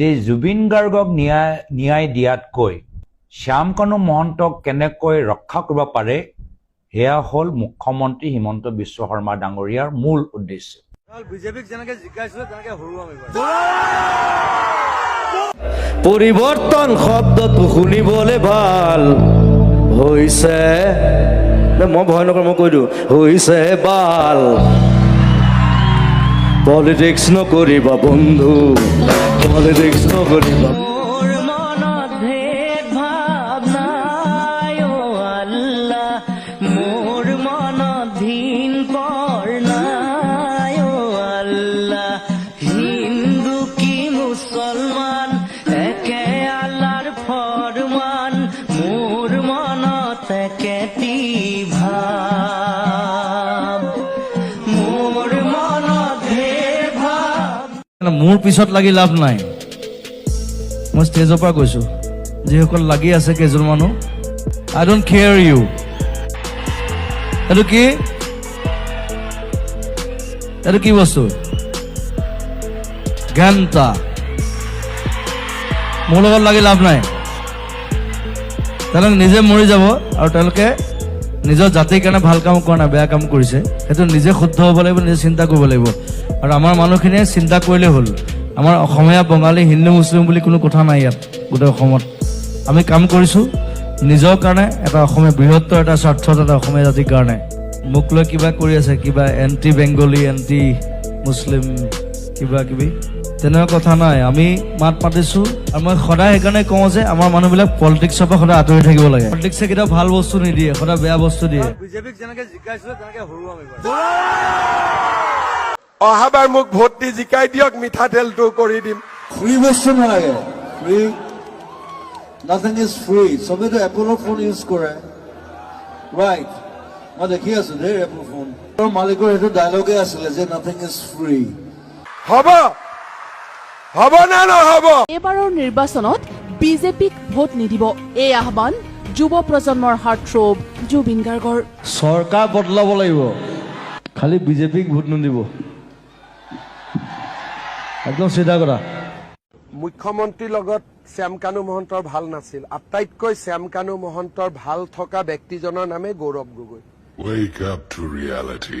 যে জুবিন গাৰ্গক ন্যায় ন্যায় দিয়াতকৈ শ্যামকানু মহন্তক কেনেকৈ ৰক্ষা কৰিব পাৰে সেয়া হ'ল মুখ্যমন্ত্ৰী হিমন্ত বিশ্ব শৰ্মা ডাঙৰীয়াৰ মূল উদ্দেশ্য। বিজেপিক যেনেকে জিকাইছিলে তেনেকে হৰুৱাম এইবাৰ। পৰিৱৰ্তন শব্দটো শুনিবলৈ ভাল। হৈছে মই ভয় নকৰোঁ মই কৈ দিওঁ। হৈছে বাল। পলিটিক্স নকৰিবা বন্ধু। পলিটিক্স ন মোৰ মোৰ পিছত লাগি লাভ নাই? মই ষ্টেজৰ পৰা কৈছো যিসকল লাগি আছে কেইজন মানুহ? আই ডোণ্ট কেয়াৰ ইউ এইটো কি? এইটো কি বস্তু? ঘণ্টা। মোৰ লগত লাগি লাভ নাই। তেওঁলোক নিজে মৰি যাব আৰু তেওঁলোকে নিজৰ জাতিৰ কাৰণে ভালো কাম কৰা নাই, বেয়া কাম কৰিছে। সেইটো নিজে শুদ্ধ হ'ব লাগিব, নিজে চিন্তা কৰিব লাগিব। আৰু আমাৰ মানুহখিনিয়ে চিন্তা কৰিলেই হ'ল। আমাৰ অসমীয়া বঙালী, হিন্দু, মুছলিম বুলি কোনো কথা নাই ইয়াত, গোটেই অসমত। আমি কাম কৰিছোঁ নিজৰ কাৰণে এটা অসমীয়া বৃহত্তৰ এটা স্বাৰ্থত এটা অসমীয়া জাতিৰ কাৰণে। মোক লৈ কিবা কৰি আছে, কিবা এণ্টি বেংগলী এণ্টি মুছলিম কিবা কিবি তেনেকুৱা কথা নাই। আমি মাত মাতিছোঁ আৰু মই সদায় সেইকাৰণে কওঁ যে আমাৰ মানুহবিলাক পলিটিক্সৰ পৰা সদায় আঁতৰি থাকিব লাগে। পলিটিক্সে কেতিয়াও ভালো বস্তু নিদিয়ে সদায় বেয়া বস্তু দিয়ে। বিজেপিক যেনেকে জিকাইছিলে তেনেকে হৰুৱাম এইবাৰ অহাবাৰ মোক ভোট দি জিকাই দিয়ক মিঠাতেলটো কৰি দিম। ফ্ৰী বস্তু নালাগে। ফ্ৰী নাথিং ইজ ফ্ৰী চবেইতো এপলৰ ফোন ইউজ কৰে। ৰাইট মই দেখি আছো দেই এপল ফোন মালিকৰ সেইটো ডায়লগে আছিলে যে নাথিং ইজ ফ্ৰী হ'ব! হ'ব নে নহ'ব? এইবাৰৰ নিৰ্বাচনত বিজেপিক ভোট নিদিব এই আহ্বান যুৱ প্ৰজন্মৰ হাৰ্টথ্ৰব জুবিন গাৰ্গৰ। চৰকাৰ বদলাব লাগিব। খালি বিজেপিক ভোট নিদিব। একদম চিধা কথা। মুখ্যমন্ত্ৰীৰ লগত শ্যামকানু মহন্তৰ ভাল নাছিল। আটাইতকৈ শ্যামকানু মহন্তৰ ভাল থকা ব্যক্তিজনৰ নামে Gaurav Gogoi. Wake up to reality.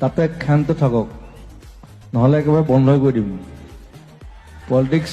তাতে ক্ষান্ত থাকক। নহ'লে একেবাৰে বন্ধই কৰি দিম। পলিটিক্স